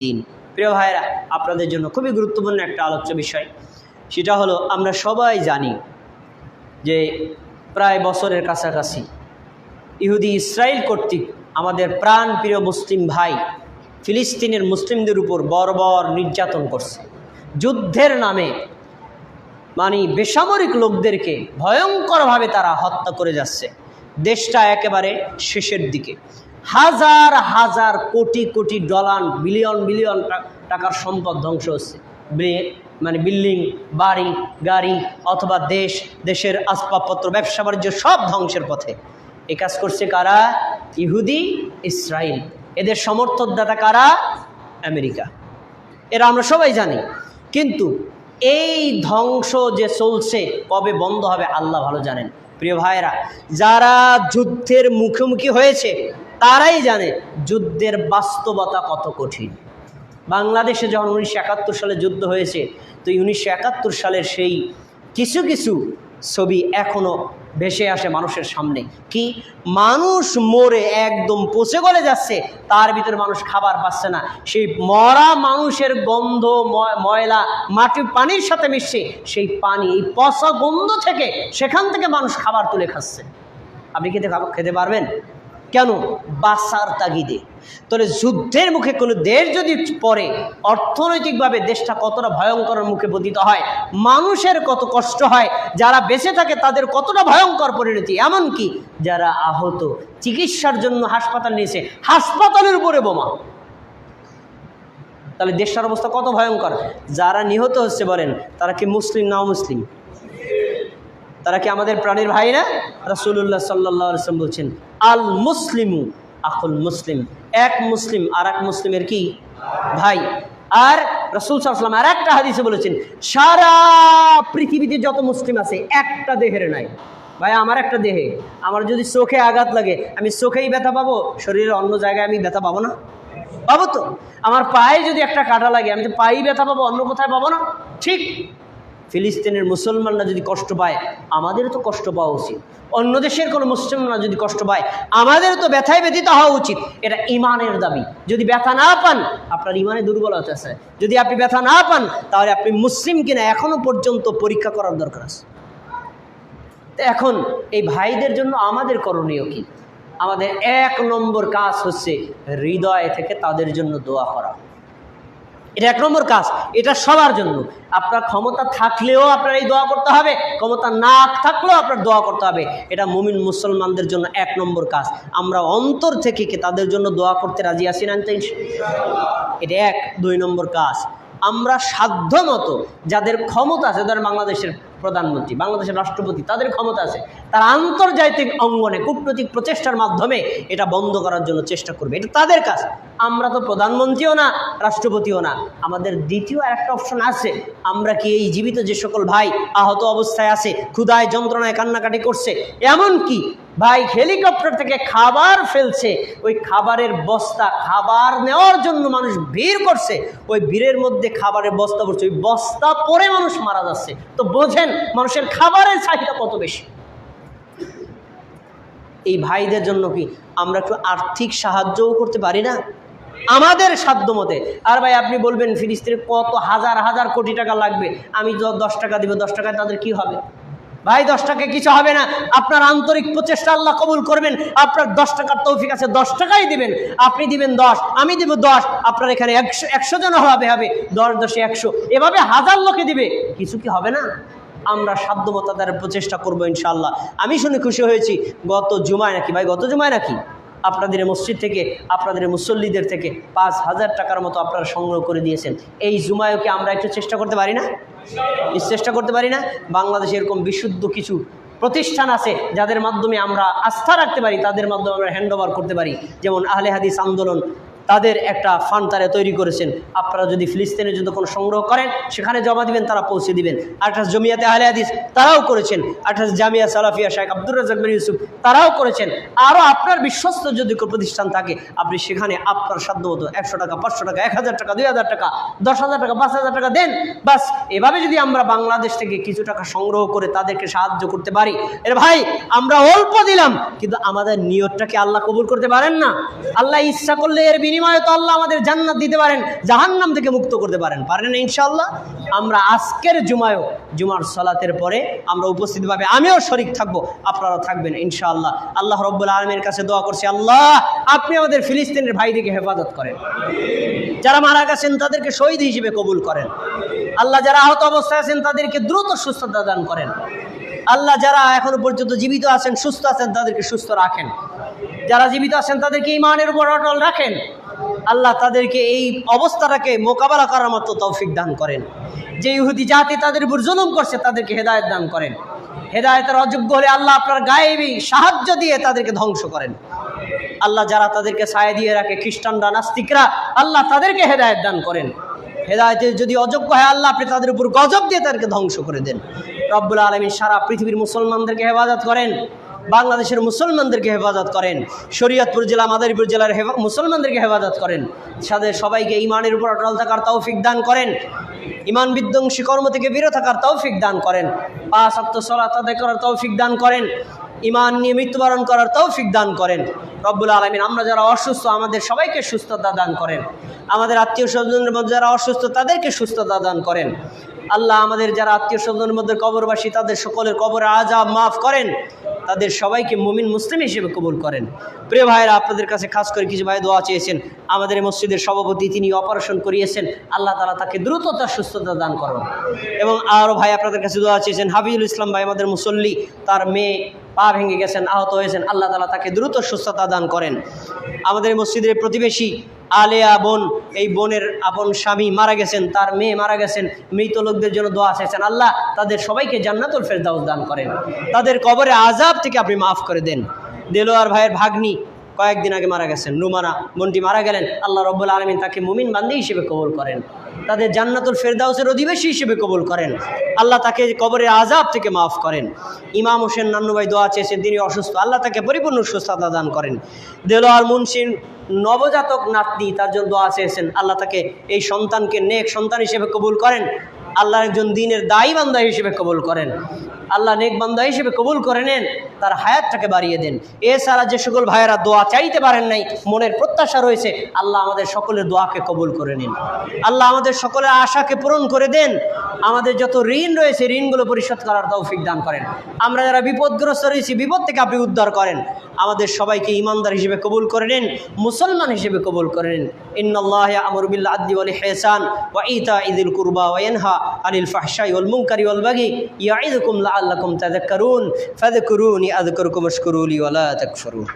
দিন। প্রিয় ভাইরা আপনাদের জন্য খুবই গুরুত্বপূর্ণ একটা আলোচ্য বিষয়। সেটা হলো, আমরা সবাই জানি যে প্রায় বছরের কাছাকাছি ইহুদি ইসরায়েল কর্তৃক আমাদের প্রাণ প্রিয় মুসলিম ভাই ফিলিস্তিনের মুসলিমদের উপর বর্বর নির্যাতন করছে। যুদ্ধের নামে মানে বেসামরিক লোকদেরকে ভয়ঙ্করভাবে তারা হত্যা করে যাচ্ছে। দেশটা একেবারে শেষের দিকে। হাজার হাজার crore crore dollar, billion billion টাকার সম্পদ ধ্বংস হচ্ছে। মানে বিল্ডিং, বাড়ি, গাড়ি অথবা দেশ, দেশের আসবাবপত্র, ব্যবসা বাণিজ্য সব ধ্বংসের পথে। এ কাজ করছে কারা? ইহুদি ইসরায়েল এদের সমর্থকদাতা কারা? আমেরিকা। এরা আমরা সবাই জানি। কিন্তু এই ধ্বংস যে চলছে, কবে বন্ধ হবে আল্লাহ ভালো জানেন। প্রিয় ভাইরা যারা যুদ্ধের মুখোমুখি হয়েছে তারাই জানে যুদ্ধের বাস্তবতা কত কঠিন। বাংলাদেশে যখন উনিশশো একাত্তর সালে যুদ্ধ হয়েছে, তো উনিশশো একাত্তর সালের সেই কিছু কিছু ছবি এখনও ভেসে আসে মানুষের সামনে। কি? মানুষ মরে একদম পচে গলে যাচ্ছে, তার ভিতরে মানুষ খাবার পাচ্ছে না। সেই মরা মানুষের গন্ধ ময়- ময়লা মাটির পানির সাথে মিশছে, সেই পানি, এই পচা গন্ধ থেকে সেখান থেকে মানুষ খাবার তুলে খাচ্ছে। আপনি খেতে খেতে পারবেন? কেন? বাসার তাগিদে। তাহলে যুদ্ধের মুখে কোনো দেশ যদি পড়ে, অর্থনৈতিকভাবে দেশটা কতটা ভয়ঙ্করের মুখে পতিত হয়, মানুষের কত কষ্ট হয়, যারা বেঁচে থাকে তাদের কতটা ভয়ঙ্কর পরিণতি, এমনকি যারা আহত, চিকিৎসার জন্য হাসপাতাল নিয়েছে, হাসপাতালের উপরে বোমা। তাহলে দেশটার অবস্থা কত ভয়ঙ্কর? যারা নিহত হচ্ছে বলেন, তারা কি মুসলিম, নাও মুসলিম? তারা কি আমাদের প্রাণীর ভাই না? রাসুল্লাহ সাল্লাম বলছেন, আল মুসলিমু আকুল মুসলিম। এক মুসলিম আর এক মুসলিমের কি? ভাই। আর রসুল সাল্লাম আর একটা হাদিসে বলেছেন, সারা পৃথিবীতে যত মুসলিম আছে, একটা দেহের নাই। ভাই, আমার একটা দেহে। আমার যদি চোখে আঘাত লাগে, আমি চোখেই ব্যথা পাবো, শরীরের অন্য জায়গায় আমি ব্যথা পাবো না? পাবো তো। আমার পায়ে যদি একটা কাটা লাগে, আমি তো পায়েই ব্যথা পাবো, অন্য কোথায় পাবো না? ঠিক। ফিলিস্তিনের মুসলমানরা যদি কষ্ট পায় আমাদেরও তো কষ্ট পাওয়া উচিত। অন্য দেশের কোনো মুসলমানরা যদি কষ্ট পায় আমাদেরও তো ব্যথায় ব্যথিত হওয়া উচিত। এটা ইমানের দাবি। যদি ব্যথা না পান, আপনার ইমানে দুর্বলতা আছে। যদি আপনি ব্যথা না পান, তাহলে আপনি মুসলিম কিনা এখনও পর্যন্ত পরীক্ষা করার দরকার আছে। তো এখন এই ভাইদের জন্য আমাদের করণীয় কি? আমাদের এক নম্বর কাজ হচ্ছে হৃদয় থেকে তাদের জন্য দোয়া করা। এটা এক নম্বর কাজ, এটা সবার জন্য। আপনার ক্ষমতা থাকলেও আপনার এই দোয়া করতে হবে, ক্ষমতা না থাকলেও আপনার দোয়া করতে হবে। এটা মুমিন মুসলমানদের জন্য এক নম্বর কাজ। আমরা অন্তর থেকে তাদের জন্য দোয়া করতে রাজি আসি না এটা এক। দুই নম্বর কাজ আমরা সাধ্য মতো যাদের ক্ষমতা আছে, ধরেন বাংলাদেশের প্রধানমন্ত্রী, বাংলাদেশের রাষ্ট্রপতি, তাদের ক্ষমতা আছে, তারা আন্তর্জাতিক অঙ্গনে কূটনৈতিক প্রচেষ্টার মাধ্যমে এটা বন্ধ করার জন্য চেষ্টা করবে। এটা তাদের কাজ। আমরা তো প্রধানমন্ত্রীও না, রাষ্ট্রপতিও না। আমাদের দ্বিতীয় একটা অপশন আছে। আমরা কি এই জীবিত যে সকল ভাই আহত অবস্থায় আছে ক্ষুদায় যন্ত্রণায় কান্নাকাটি করছে এমন কি ভাই হেলিকপ্টার থেকে খাবার ফেলছে। ওই খাবারের বস্তা, খাবার নেওয়ার জন্য মানুষ ভিড় করছে। ওই ভিড়ের মধ্যে খাবারের বস্তা পড়ছে। ওই বস্তা পরে মানুষ মারা যাচ্ছে। তো বোঝেন মানুষের খাবারের চাহিদা কত বেশি? এই ভাইদের জন্য কি আমরা একটু আর্থিক সাহায্যও করতে পারি না? আমাদের সাধ্য মতে। আর ভাই আপনি বলবেন ফিলিস্তিনের কত হাজার হাজার কোটি টাকা লাগবে। আমি দশ টাকা দিব, দশ টাকায় তাদের কি হবে? ভাই, দশ টাকা কিছু হবে না। আপনার আন্তরিক প্রচেষ্টা আল্লাহ কবুল করবেন। আপনার দশ টাকার তৌফিক আছে, দশ টাকাই দিবেন। আপনি দিবেন দশ, আমি দিব দশ, আপনার এখানে একশো একশো জন হবে হবে। দশ দশে একশো। এভাবে হাজার লোকে দিবে। কিছু কি হবে না? আমরা সাধ্যমতো তাদের প্রচেষ্টা করব ইনশাল্লাহ আমি শুনে খুশি হয়েছি, গত জুমায় নাকি? ভাই, গত জুমায় নাকি? আপনাদের মসজিদ থেকে, আপনাদের মুসল্লিদের থেকে পাঁচ হাজার টাকার মতো আপনারা সংগ্রহ করে দিয়েছেন। এই জুমায়ও কি আমরা একটু চেষ্টা করতে পারি না? চেষ্টা করতে পারি না। বাংলাদেশে এরকম বিশুদ্ধ কিছু প্রতিষ্ঠান আছে যাদের মাধ্যমে আমরা আস্থা রাখতে পারি, তাদের মাধ্যমে আমরা হ্যান্ড করতে পারি। যেমন আহলে হাদিস আন্দোলন তাদের একটা ফান্ড তারা তৈরি করেছেন। আপনারা যদি ফিলিস্তিনের জন্য কোনো সংগ্রহ করেন, সেখানে জমা দিবেন, তারা পৌঁছে দিবেন। আঠাশ জমিয়াতে আহলে হাদিস তারাও করেছেন। আঠাশ জামিয়া সালাফিয়া শেখ আব্দুর রাজাক বিন ইউসুফ তারাও করেছেন। আরও আপনার বিশ্বস্ত যদি কোনো প্রতিষ্ঠান থাকে, আপনি সেখানে আপনার সাধ্যমতো একশো টাকা, পাঁচশো টাকা, এক হাজার টাকা, দুই হাজার টাকা, দশ হাজার টাকা, পাঁচ হাজার টাকা দেন। বাস, এভাবে যদি আমরা বাংলাদেশ থেকে কিছু টাকা সংগ্রহ করে তাদেরকে সাহায্য করতে পারি, এর ভাই, আমরা অল্প দিলাম, কিন্তু আমাদের নিয়তটাকে আল্লাহ কবুল করতে পারেন না। আল্লাহ ইচ্ছা করলে এর বিনিময়ে বিনিময়ে তো আল্লাহ আমাদের জান্নাত দিতে পারেন, জাহান্নাম থেকে মুক্ত করতে পারেন। পারেন না ইনশাআল্লাহ? আমরা আজকের জুমায়ও জুমার সলাতের পরে আমরা উপস্থিত ভাবে আমিও শরিক থাকব আপনারা থাকবেন ইনশাআল্লাহ। আল্লাহ রব্বুল আলমের কাছে দোয়া করছি, আল্লাহ, আপনি আমাদের ফিলিস্তিনের ভাইদিকে হেফাজত করেন। যারা মারা গেছেন, তাদেরকে শহীদ হিসেবে কবুল করেন। আল্লাহ, যারা আহত অবস্থায় আছেন, তাদেরকে দ্রুত সুস্থতা দান করেন। আল্লাহ, যারা এখনও পর্যন্ত জীবিত আছেন, সুস্থ আছেন, তাদেরকে সুস্থ রাখেন। যারা জীবিত আছেন, তাদেরকে ইমানের উপর অটল রাখেন। আল্লাহ তাদেরকে এই অবস্থাটাকে মোকাবেলা করার মতো তৌফিক দান করেন। যে ইহুদি জাতি তাদের উপর জুলুম করছে, তাদেরকে হেদায়ত দান করেন। হেদায়তের অযোগ্য হলে আল্লাহ আপনার গায়েবী সাহায্য দিয়ে তাদেরকে ধ্বংস করেন। আল্লাহ যারা তাদেরকে ছায়া দিয়ে রাখে, খ্রিস্টানরা, নাস্তিকরা, আল্লাহ তাদেরকে হেদায়ত দান করেন। হেদায়তের যদি অযোগ্য হয়, আল্লাহ আপনি তাদের উপর গজব দিয়ে তাদেরকে ধ্বংস করে দেন। রব্বুল আলমী সারা পৃথিবীর মুসলমানদেরকে হেফাজত করেন। বাংলাদেশের মুসলমানদেরকে হেফাজত করেন। শরীয়তপুর জেলা, মাদারীপুর জেলার মুসলমানদেরকে হেফাজত করেন। সাথে সবাইকে ইমানের উপর অটল থাকার তৌফিক দান করেন। ইমান বিধ্বংসী কর্ম থেকে বিরত থাকার তৌফিক দান করেন। পাঁচ সপ্ত সলাত আদায় করার তৌফিক দান করেন। ইমান নিয়ে মৃত্যুবরণ করার তৌফিক দান করেন। রব্বুল আলমিন আমরা যারা অসুস্থ, আমাদের সবাইকে সুস্থতা দান করেন। আমাদের আত্মীয় স্বজনের মধ্যে যারা অসুস্থ, তাদেরকে সুস্থতা দান করেন। আল্লাহ আমাদের যারা আত্মীয় স্বজনের মধ্যে কবরবাসী, তাদের সকলের কবর আজাব মাফ করেন। তাদের সবাইকে মুমিন মুসলিম হিসেবে কবুল করেন। প্রিয় ভাইয়েরা, আপনাদের কাছে খাস করে কিছু ভাই দোয়া চেয়েছেন। আমাদের মসজিদের সভাপতি তিনি অপারেশন করিয়েছেন। আল্লাহ তালা তাকে দ্রুততা, সুস্থতা দান করেন। এবং আরও ভাই আপনাদের কাছে দোয়া চেয়েছেন হাবিবুল ইসলাম ভাই আমাদের মুসল্লি, তার মেয়ে পা ভেঙে গেছেন, আহত হয়েছেন, আল্লাহ তালা তাকে দ্রুত সুস্থতা দান করেন। আমাদের মসজিদের প্রতিবেশী আলেয়া বোন, এই বোনের আপন স্বামী মারা গেছেন, তার মেয়ে মারা গেছেন, মৃত লোকদের জন্য দোয়া চেয়েছেন। আল্লাহ তাদের সবাইকে জান্নাতুল ফেরদাউস দান করেন। তাদের কবরে আজাব থেকে আপনি মাফ করে দেন। দেলোয়ার ভাইয়ের ভাগ্নি কয়েকদিন আগে মারা গেছেন রুমানা বোনটি মারা গেলেন। আল্লাহ রব্বুল আলমিন তাকে মুমিন বান্দি হিসেবে কবুল করেন। তাদের জান্নাতুল ফেরদাউসের অধিবেশী হিসেবে কবুল করেন। আল্লাহ তাকে কবরের আজাব থেকে মাফ করেন। ইমাম হোসেন নান্নুভাই দোয়া চেয়েছেন তিনি অসুস্থ। আল্লাহ তাকে পরিপূর্ণ সুস্থতা দান করেন। দেলোয়ার মুন্সির নবজাতক নাতনি তার জন্য দোয়া চেয়েছেন, আল্লাহ তাকে এই সন্তানকে নেক সন্তান হিসেবে কবুল করেন। আল্লাহ একজন দিনের দায়ী বান্দা হিসেবে কবুল করেন। আল্লাহ নেক বান্দা হিসেবে কবুল করে নেন, তার হায়াতটাকে বাড়িয়ে দেন। এছাড়া যে সকল ভাইয়েরা দোয়া চাইতে পারেন নাই, মনের প্রত্যাশা রয়েছে, আল্লাহ আমাদের সকলের দোয়াকে কবুল করে নিন। আল্লাহ আমাদের সকলের আশাকে পূরণ করে দেন। আমাদের যত ঋণ রয়েছে, ঋণগুলো পরিশোধ করার তৌফিক দান করেন। আমরা যারা বিপদগ্রস্ত রয়েছি, বিপদ থেকে আপনি উদ্ধার করেন। আমাদের সবাইকে ইমানদার হিসেবে কবুল করে নেন, মুসলমান হিসেবে কবুল করে নেন। ইন্নআল্লাহ আমর বিল্লা আদি ওয়ালি হেসান ওয়া ইতা ইদুল কুরবা ওয়া ইয়ানহা আনিল ফাহশাই ওয়াল মুনকারি ওয়াল বাগি। ইয়াইদুকুম লাআল্লাকুম لعلكم تذكرون فاذكروني أذكركم اشكروا لي ولا تكفرون.